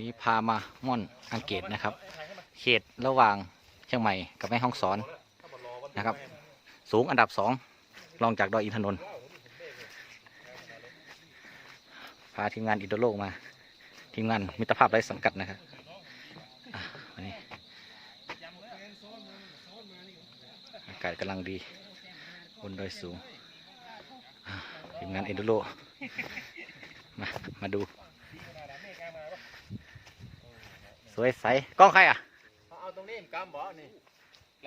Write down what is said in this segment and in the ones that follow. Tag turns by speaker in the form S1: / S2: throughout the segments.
S1: นี้พามาม่อนอังเกตนะครับ เขตระหว่างเชียงใหม่กับแม่ฮ่องสอนนะครับ สูงอันดับสองรองจากดอยอินทนนท์พาทีมงานอินโดโลมา ทีมงานมิตรภาพไร้สังกัดนะครับอันนี้อากาศกำลังดีบนดอยสูงทีมงานอินโดโลมามาดู สวยใสกล้องใครอะ
S2: เอาตรงนี้กำบ่นี่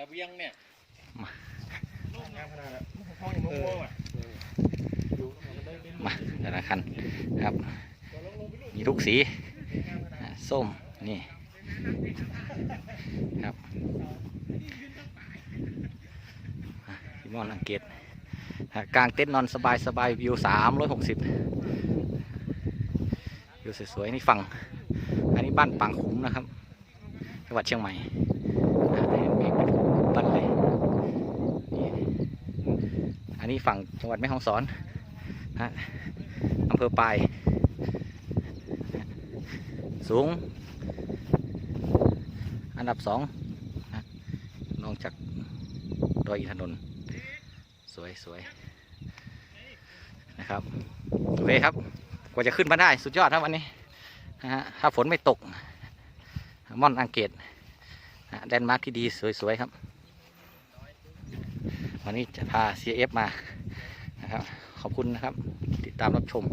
S2: ระเบียงเนี่ย
S1: มา
S2: งามขนาดนั้นห้องอย่างโม่อะ
S1: มาแต่ละคันนะครับ มีทุกสีอ่าส้มนี่ครับอะพี่มอนอังเกตอะกลางเต็นท์นอนสบายสบายวิวสามร้อยหกสิบวิวสวยๆนี่ฝั่ง อันนี้บ้านปางขุมนะครับจังหวัดเชียงใหม่เห็นเมฆเป็นบ้านเลยอันนี้ฝั่งจังหวัดแม่ฮ่องสอนนะอำเภอปลายสูง อันดับสองนะนองจากดอยอินทนนท์สวยสวยนะครับโอเคครับ กว่าจะขึ้นมาได้สุดยอดครับวันนี้ นะฮะถ้าฝนไม่ตก ม่อนอังเกตแดนมาร์กที่ดีสวย ๆ ครับ วันนี้จะพา CF มานะครับ ขอบคุณนะครับติดตามรับชม